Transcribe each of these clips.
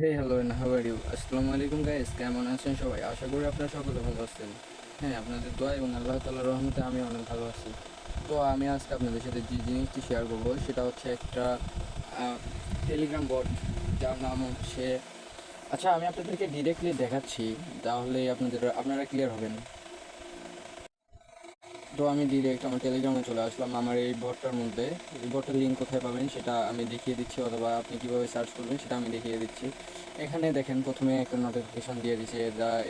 Hey hello how are you আসসালামু আলাইকুম guys কেমন আছেন সবাই? আশা করি আপনারা সকলে ভালো আছেন। হ্যাঁ আপনাদের দোয়া এবং আল্লাহ তাআলার রহমতে আমি অনেক ভালো আছি। তো আমি আজকে আপনাদের সাথে যে জিনিসটি শেয়ার করব, সেটা হচ্ছে একটা টেলিগ্রাম বট যার নাম হচ্ছে আচ্ছা আমি আপনাদেরকে ডিরেক্টলি দেখাচ্ছি। তাহলে আপনাদের আপনারা ক্লিয়ার হবেন। তো আমি ডিরেক্ট আমার টেলিগ্রামে চলে আসলাম আমার এই বটটার মধ্যে। এই বটটার লিঙ্ক কোথায় পাবেন সেটা আমি দেখিয়ে দিচ্ছি অথবা আপনি কীভাবে সার্চ করবেন সেটা আমি দেখিয়ে দিচ্ছি। এখানে দেখেন প্রথমে একটা নোটিফিকেশন দিয়ে দিচ্ছে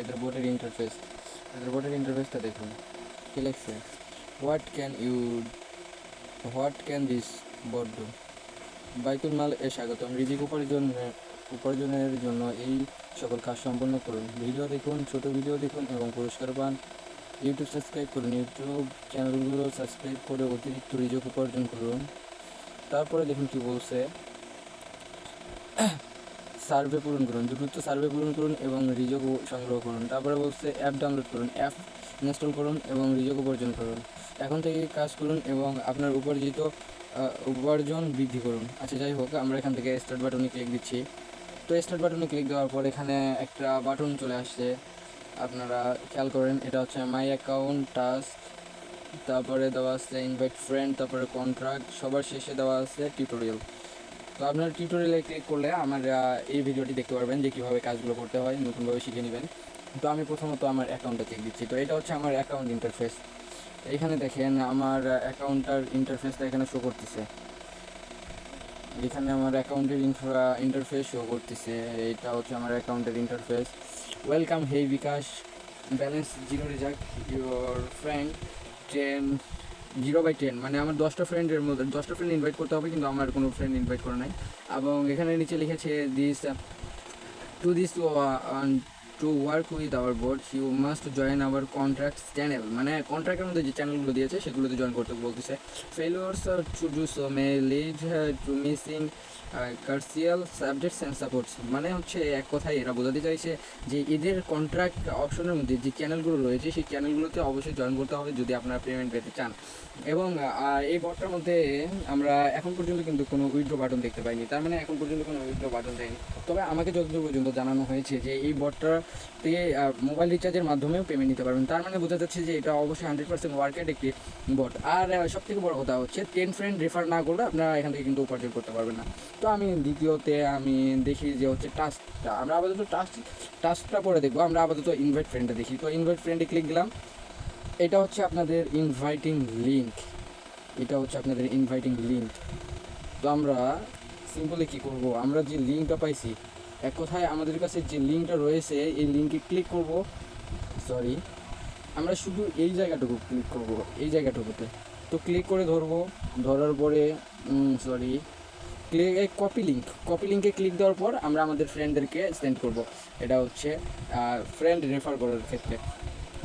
এদের বোর্ডের ইন্টারফেস এদের বোর্ডের ইন্টারফেসটা দেখুন। কি what can you what can this board do বাইতুল মাল এ স্বাগতম। রিজিক উপার্জন উপার্জনের জন্য এই সকল কাজ সম্পন্ন করুন। ভিডিও দেখুন, ছোট ভিডিও দেখুন এবং পুরস্কার পান। ইউটিউব সাবস্ক্রাইব করুন। ইউটিউব চ্যানেলগুলো সাবস্ক্রাইব করে অতিরিক্ত রিজক উপার্জন করুন। তারপরে দেখুন কি বলছে। সার্ভে পূরণ করুন। দ্রুত সার্ভে পূরণ করুন এবং রিজক সংগ্রহ করুন। তারপরে বলছে অ্যাপ ডাউনলোড করুন। অ্যাপ ইনস্টল করুন এবং রিজক উপার্জন করুন। এখন থেকে কাজ করুন এবং আপনার উপার্জিত উপার্জন বৃদ্ধি করুন। আচ্ছা যাই হোক, আমরা এখান থেকে স্টার্ট বাটনে ক্লিক দিচ্ছি। তো স্টার্ট বাটনে ক্লিক দেওয়ার পর এখানে একটা বাটন চলে আসছে। আপনারা খেয়াল করেন, এটা হচ্ছে মাই অ্যাকাউন্ট টাস্ক তারপরে দেওয়া আছে ইনভাইট ফ্রেন্ড তারপরে কন্ট্রাক্ট সবার শেষে দেওয়া আছে টিউটোরিয়াল তো আপনার টিউটোরিয়ালে ক্লিক করলে আমার এই ভিডিওটি দেখতে পারবেন যে কীভাবে কাজগুলো করতে হয়, নতুনভাবে শিখে নেবেন। তো আমি প্রথমত আমার অ্যাকাউন্টটা চেক দিচ্ছি। তো এটা হচ্ছে আমার অ্যাকাউন্ট ইন্টারফেস এখানে দেখেন আমার অ্যাকাউন্টটার ইন্টারফেসটা এখানে শো করতেছে। এখানে আমার অ্যাকাউন্টের ইন্টারফেস শো করতেছে। এটা হচ্ছে আমার অ্যাকাউন্টের interface welcome hey bKash balance zero result your friend ten zero by ten মানে আমার দশটা ফ্রেন্ডের মধ্যে, দশটা ফ্রেন্ড ইনভাইট করতে হবে, কিন্তু আমার কোনো ফ্রেন্ড ইনভাইট করে নাই। এবং এখানে নিচে লিখেছে this to this to work with our board you must join our contracts channel মানে কন্ট্রাক্টের মধ্যে যে চ্যানেলগুলো দিয়েছে, সেগুলোতে জয়েন করতে বলতেছে। Followers to do so may lead to missing crucial subjects and supports মানে হচ্ছে এক কথায় এরা বোঝাতে চাইছে যে এদের কন্ট্রাক্ট অপশনের মধ্যে যে চ্যানেলগুলো রয়েছে, সেই চ্যানেলগুলোতে অবশ্যই জয়েন করতে হবে যদি আপনারা পেমেন্ট পেতে চান। এবং এই বটটার মধ্যে আমরা এখন পর্যন্ত কিন্তু কোনো উইথড্র বাটন দেখতে পাইনি। তার মানে এখন পর্যন্ত কোনো উইথড্র বাটন দেয়নি। তবে আমাকে যতদূর পর্যন্ত জানানো হয়েছে যে এই বটটা থেকে মোবাইল রিচার্জের মাধ্যমেও পেমেন্ট নিতে পারবেন। তার মানে বোঝা যাচ্ছে যে এটা অবশ্যই হান্ড্রেড পার্সেন্ট ওয়ার্কের একটি বট আর সব থেকে বড় কথা হচ্ছে টেন ফ্রেন্ড রেফার না করলে আপনারা এখান থেকে কিন্তু উপার্জন করতে পারবেন না। তো আমি দ্বিতীয়তে, আমি দেখি যে হচ্ছে টাস্কটা আমরা আপাতত টাস্ক টাস্কটা পরে দেখব। আমরা আপাতত ইনভাইট ফ্রেন্ডটা দেখি। তো ইনভাইট ফ্রেন্ডে ক্লিক দিলাম। এটা হচ্ছে আপনাদের ইনভাইটিং লিঙ্ক এটা হচ্ছে আপনাদের ইনভাইটিং লিঙ্ক তো আমরা সিম্পলি কী করব? আমরা যে লিঙ্কটা পাইছি এক কথায় আমাদের কাছে যে লিঙ্কটা রয়েছে, এই লিঙ্কে ক্লিক করব। সরি আমরা শুধু এই জায়গাটুকু ক্লিক করব, এই জায়গাটুকুতে। তো ক্লিক করে ধরবো। ধরার পরে sorry click copy link copy লিঙ্কে ক্লিক দেওয়ার পর আমরা আমাদের ফ্রেন্ডদেরকে সেন্ড করব। এটা হচ্ছে ফ্রেন্ড রেফার করার ক্ষেত্রে।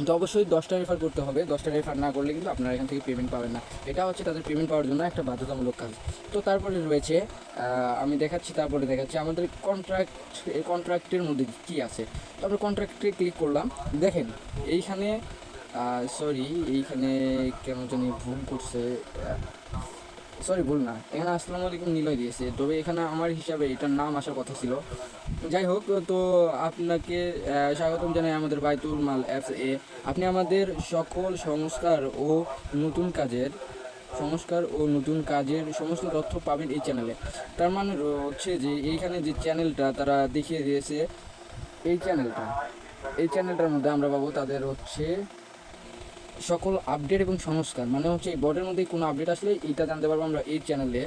তো অবশ্যই দশটা রেফার করতে হবে। দশটা রেফার না করলে কিন্তু আপনারা এখান থেকে পেমেন্ট পাবেন না। এটা হচ্ছে তাদের পেমেন্ট পাওয়ার জন্য একটা বাধ্যতামূলক কাজ। তো তারপরে রয়েছে আমি দেখাচ্ছি, তারপরে দেখাচ্ছি আমাদের কন্ট্রাক্ট এই কন্ট্রাক্টের মধ্যে কী আছে। তারপরে কন্ট্রাক্টে ক্লিক করলাম। দেখেন, এইখানে সরি এইখানে কেন জানি ভুল করছে। সরি ভুল না। এখানে আসসালামু আলাইকুম নিলয় দিয়েছে। তবে এখানে আমার হিসাবে এটার নাম আসার কথা ছিল। যাই হোক, তো আপনাকে স্বাগতম জানাই আমাদের বাইতুল মাল অ্যাপস এ। আপনি আমাদের সকল সংস্কার ও নতুন কাজের, সংস্কার ও নতুন কাজের সমস্ত তথ্য পাবেন এই চ্যানেলে তার মানে হচ্ছে যে, এইখানে যে চ্যানেলটা তারা দেখিয়ে দিয়েছে, এই চ্যানেলটা এই চ্যানেলটার মধ্যে আমরা পাবো তাদের হচ্ছে সকল আপডেট এবং সংস্কার মানে হচ্ছে এই বোর্ডের মধ্যে কোনো আপডেট আসলে এইটা জানতে পারব আমরা এই চ্যানেলে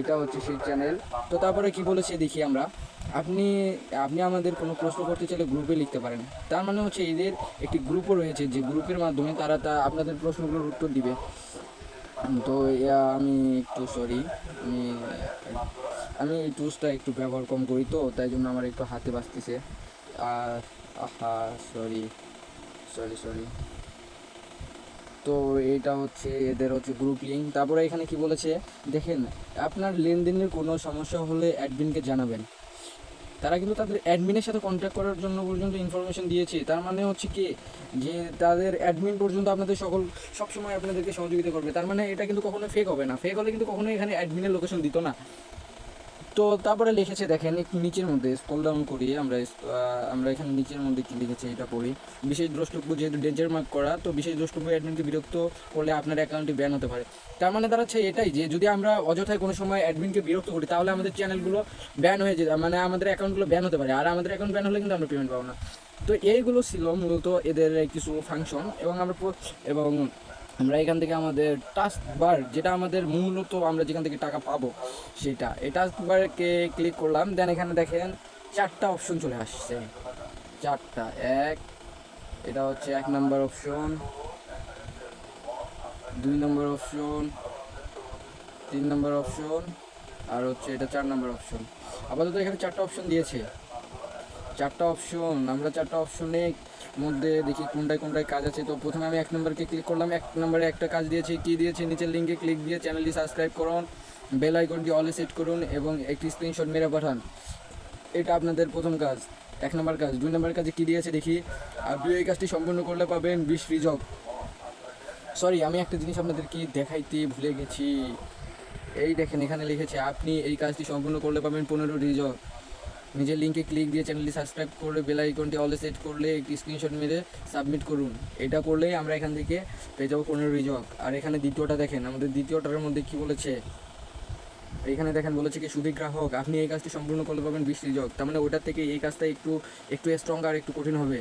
এটা হচ্ছে সেই চ্যানেল তো তারপরে কি বলেছে দেখি আমরা। আপনি আপনি আমাদের কোনো প্রশ্ন করতে চাইলে গ্রুপে লিখতে পারেন। তার মানে হচ্ছে এদের একটি গ্রুপও রয়েছে, যে গ্রুপের মাধ্যমে তারা তা, আপনাদের প্রশ্নগুলোর উত্তর দিবে। তো আমি একটু সরি আমি আমি এই টুলসটা একটু ব্যবহার কম করি তো, তাই জন্য আমার একটু হাতে বাঁচতেছে আর, আহা সরি সরি সরি তো এটা হচ্ছে, এদের হচ্ছে গ্রুপ লিঙ্ক তারপরে এখানে কি বলেছে? দেখেন, আপনার লেনদেনের কোনো সমস্যা হলে অ্যাডমিনকে জানাবেন। তারা কিন্তু তাদের অ্যাডমিনের সাথে কন্ট্যাক্ট করার জন্য পর্যন্ত ইনফরমেশন দিয়েছে। তার মানে হচ্ছে কি, যে তাদের অ্যাডমিন পর্যন্ত আপনাদের সকল, সবসময় আপনাদেরকে সহযোগিতা করবে। তার মানে এটা কিন্তু কখনো ফেক হবে না। ফেক হলে কিন্তু কখনো এখানে অ্যাডমিনের লোকেশন দিত না। তো তারপরে লিখেছে, দেখেন, একটু নিচের মধ্যে স্ক্রল ডাউন করি আমরা আমরা এখানে নিচের মধ্যে কি লিখেছে এটা পড়ি। বিশেষ দ্রষ্টব্য যেহেতু ডেঞ্জার মার্ক করা, তো বিশেষ দ্রষ্টব্য অ্যাডমিনকে বিরক্ত করলে আপনার অ্যাকাউন্টটি ব্যান হতে পারে। তার মানে দাঁড়াচ্ছে এটাই যে, যদি আমরা অযথায় কোনো সময় অ্যাডমিনকে বিরক্ত করি, তাহলে আমাদের চ্যানেলগুলো ব্যান হয়ে যেতে মানে আমাদের অ্যাকাউন্টগুলো ব্যান হতে পারে। আর আমাদের অ্যাকাউন্ট ব্যান হলে কিন্তু আমরা পেমেন্ট পাবো না। তো এইগুলো ছিল মূলত এদের কিছু ফাংশন এবং আমরা এবং আমরা এখান থেকে আমাদের টাস্ক বার যেটা আমাদের মূলত আমরা যেখান থেকে টাকা পাবো, সেটা। এই টাস্ক বারকে ক্লিক করলাম দেন এখানে দেখেন চারটা অপশন চলে আসছে। চারটা, এক, এটা হচ্ছে এক নম্বর অপশন দুই নম্বর অপশন তিন নম্বর অপশন আর হচ্ছে এটা চার নম্বর অপশন আপাতত এখানে চারটা অপশন দিয়েছে। চারটা অপশন আমরা চারটা অপশনে মধ্যে দেখি কোনটায় কোনটায় কাজ আছে। তো প্রথমে আমি এক নম্বরকে ক্লিক করলাম, এক নম্বরে একটা কাজ দিয়েছে, কি দিয়েছে? নিচের লিঙ্কে ক্লিক দিয়ে চ্যানেলটি সাবস্ক্রাইব করুন বেল আইকনটি অলে সেট করুন এবং একটি স্ক্রিনশট মেরে পাঠান। এটা আপনাদের প্রথম কাজ, এক নম্বর কাজ। দুই নম্বর কাজে কি দিয়েছে দেখি। আপনি এই কাজটি সম্পূর্ণ করলে পাবেন বিশ রিজব সরি আমি একটা জিনিস আপনাদেরকে দেখাইতে ভুলে গেছি। এই দেখেন, এখানে লিখেছে, আপনি এই কাজটি সম্পূর্ণ করলে পাবেন পনেরো রিজব নিজের লিঙ্কে ক্লিক দিয়ে চ্যানেলটি সাবস্ক্রাইব করে বেল আইকনটি অলে সেট করলে একটি স্ক্রিনশট মেরে সাবমিট করুন। এটা করলেই আমরা এখান থেকে পেয়ে যাব পনেরো রিজক। আর এখানে দ্বিতীয়টা দেখেন, আমাদের দ্বিতীয়টার মধ্যে কি বলেছে? এখানে দেখেন বলেছে কি সুদী গ্রাহক, আপনি এই কাজটি সম্পূর্ণ করলে পাবেন বিশ রিজক। তার মানে ওটার থেকে এই কাজটা একটু একটু স্ট্রং আর একটু কঠিন হবে।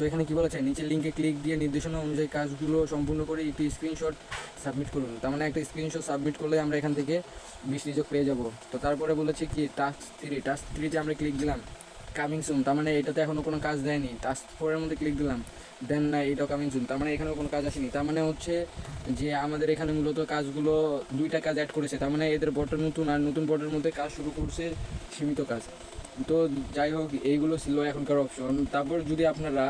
তো এখানে কি বলেছে? নিচের লিঙ্কে ক্লিক দিয়ে নির্দেশনা অনুযায়ী কাজগুলো সম্পূর্ণ করে একটি স্ক্রিনশট সাবমিট করুন। তার মানে একটা স্ক্রিনশট সাবমিট করলে আমরা এখান থেকে বিশ রিজক পেয়ে যাব। তো তারপরে বলেছে কি টাস্ক থ্রি টাস্ক থ্রিতে আমরা ক্লিক দিলাম কামিং সুন তার মানে এটাতে এখনও কোনো কাজ দেয়নি। টাস্ক ফোরের মধ্যে ক্লিক দিলাম দেন না এটাও কামিং সুন তার মানে এখানেও কোনো কাজ আসেনি। তার মানে হচ্ছে যে আমাদের এখানে মূলত কাজগুলো দুইটা কাজ অ্যাড করেছে। তার মানে এদের বটের নতুন আর নতুন বটের মধ্যে কাজ শুরু করছে সীমিত কাজ। তো যাই হোক, এইগুলো ছিল এখনকার অপশন তারপর যদি আপনারা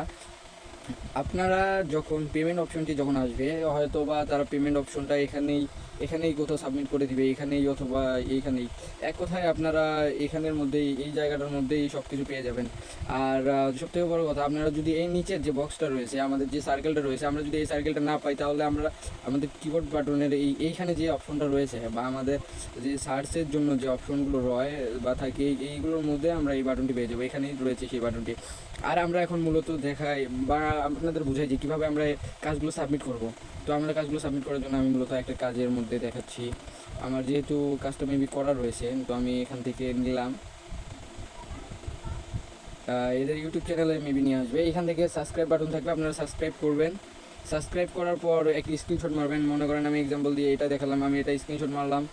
আপনারা যখন পেমেন্ট অপশনটি যখন আসবে হয়তো বা তারা পেমেন্ট অপশনটা এখানেই এখানেই কোথাও সাবমিট করে দিবে, এখানেই অথবা এইখানেই। এক কথায় আপনারা এখানের মধ্যেই, এই জায়গাটার মধ্যেই সব কিছু পেয়ে যাবেন। আর সব থেকে বড় কথা, আপনারা যদি এই নিচের যে বক্সটা রয়েছে, আমাদের যে সার্কেলটা রয়েছে, আমরা যদি এই সার্কেলটা না পাই, তাহলে আমরা আমাদের কিবোর্ড বাটনের এই, এইখানে যে অপশনটা রয়েছে, বা আমাদের যে সার্চের জন্য যে অপশনগুলো রয়, বা থাকে, এই- এইগুলোর মধ্যে আমরা এই বাটনটি পেয়ে যাব, এখানেই রয়েছে সেই বাটনটি আর আমরা এখন মূলত দেখাই, বা আপনাদের বুঝাই যে কীভাবে আমরা কাজগুলো সাবমিট করব। তো আমরা কাজগুলো সাবমিট করার জন্য আমি মূলত একটা কাজের মধ্যে দেখাচ্ছি। আমার যেহেতু কাজটা মেবি করা রয়েছে, তো আমি এখান থেকে নিলাম। এদের ইউটিউব চ্যানেলে মেবি নিয়ে আসবে। এখান থেকে সাবস্ক্রাইব বাটন থাকবে আপনারা সাবস্ক্রাইব করবেন। সাবস্ক্রাইব করার পর একটি স্ক্রিনশট মারবেন। মনে করেন আমি এক্সাম্পল দিয়ে এটা দেখালাম, আমি এটা স্ক্রিনশট মারলাম।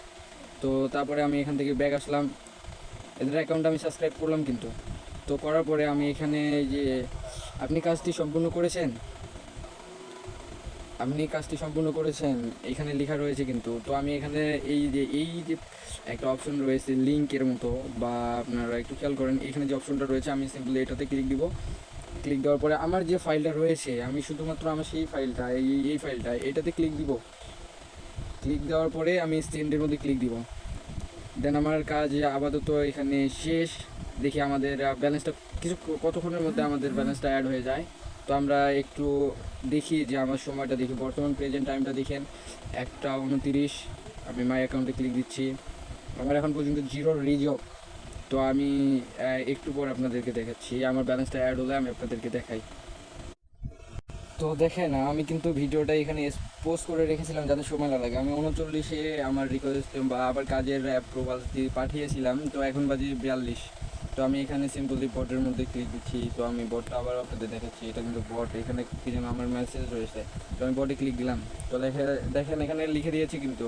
তো তারপরে আমি এখান থেকে ব্যাগ আসলাম। এদের অ্যাকাউন্ট আমি সাবস্ক্রাইব করলাম কিন্তু। তো করার পরে আমি এখানে যে আপনি কাজটি সম্পূর্ণ করেছেন আপনি কাজটি সম্পূর্ণ করেছেন, এখানে লেখা রয়েছে কিন্তু। তো আমি এখানে এই যে এই যে একটা অপশন রয়েছে লিঙ্কের মতো, বা আপনারা একটু খেয়াল করেন, এখানে যে অপশনটা রয়েছে, আমি সিম্পলি এটাতে ক্লিক দিব। ক্লিক দেওয়ার পরে আমার যে ফাইলটা রয়েছে, আমি শুধুমাত্র আমার সেই ফাইলটা এই এই ফাইলটা এটাতে ক্লিক দিব। ক্লিক দেওয়ার পরে আমি সেন্ডের মধ্যে ক্লিক দিব। দেন আমার কাজ আপাতত এখানে শেষ। দেখি আমাদের ব্যালেন্সটা কিছু কতক্ষণের মধ্যে আমাদের ব্যালেন্সটা অ্যাড হয়ে যায়। তো আমরা একটু দেখি যে আমার সময়টা দেখি। বর্তমান প্রেজেন্ট টাইমটা দেখেন, একটা উনতিরিশ, আমি মাই অ্যাকাউন্টে ক্লিক দিচ্ছি। আমার এখন পর্যন্ত জিরো রিজব তো আমি একটু পর আপনাদেরকে দেখাচ্ছি। আমার ব্যালেন্সটা অ্যাড হলে আমি আপনাদেরকে দেখাই। তো দেখেন, আমি কিন্তু ভিডিওটা এখানে পোস্ট করে রেখেছিলাম যাতে সময় না লাগে। আমি উনচল্লিশে আমার রিকোয়েস্ট বা আবার কাজের অ্যাপ্রুভাল পাঠিয়েছিলাম, তো এখন বাজে বিয়াল্লিশ। তো আমি এখানে সিম্পলি বটের মধ্যে ক্লিক দিচ্ছি, তো আমি বটটা আবার আপনাদের দেখাচ্ছি, এটা কিন্তু বট এখানে কি যেন আমার মেসেজ রয়েছে, তো আমি বটে ক্লিক দিলাম, তো দেখে দেখেন এখানে লিখে দিয়েছি কিন্তু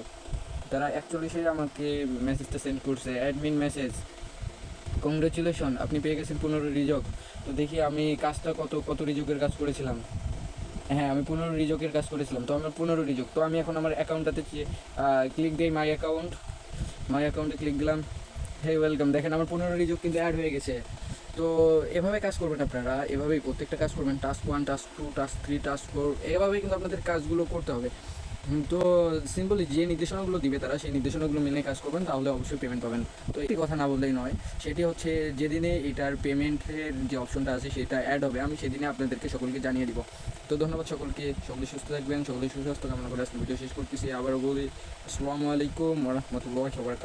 তারা অ্যাকচুয়ালি একচল্লিশে আমাকে মেসেজটা সেন্ড করছে অ্যাডমিন মেসেজ কংগ্রেচুলেশন আপনি পেয়ে গেছেন পনেরো রিজক, তো দেখি আমি কাজটা কত কত রিজকের কাজ করেছিলাম হ্যাঁ আমি পনেরো রিজকের কাজ করেছিলাম, তো আমার পনেরো রিজক, তো আমি এখন আমার অ্যাকাউন্টটাতে ক্লিক দিই মাই অ্যাকাউন্ট মাই অ্যাকাউন্টে ক্লিক দিলাম হে ওয়েলকাম দেখেন, আমার পনেরো রিজক কিন্তু অ্যাড হয়ে গেছে। তো এভাবে কাজ করবেন আপনারা, এভাবেই প্রত্যেকটা কাজ করবেন। Task one task two task three task four এভাবেই কিন্তু আপনাদের কাজগুলো করতে হবে। তো সিম্পলি যে নির্দেশনাগুলো দিবে তারা সেই নির্দেশনাগুলো মেনে কাজ করবেন, তাহলে অবশ্যই পেমেন্ট পাবেন। তো একটি কথা না বললেই নয়, সেটি হচ্ছে যেদিনে এটার পেমেন্টের যে অপশনটা আছে সেটা অ্যাড হবে, আমি সেদিনে আপনাদেরকে সকলকে জানিয়ে দিব। তো ধন্যবাদ সকলকে, সকলে সুস্থ থাকবেন, সকলে সুস্বাস্থ্য কামনা করে আজকে ভিডিও শেষ করতেছি। আবারও বলি, আসসালামু আলাইকুম রহমতুল্লাহ সবার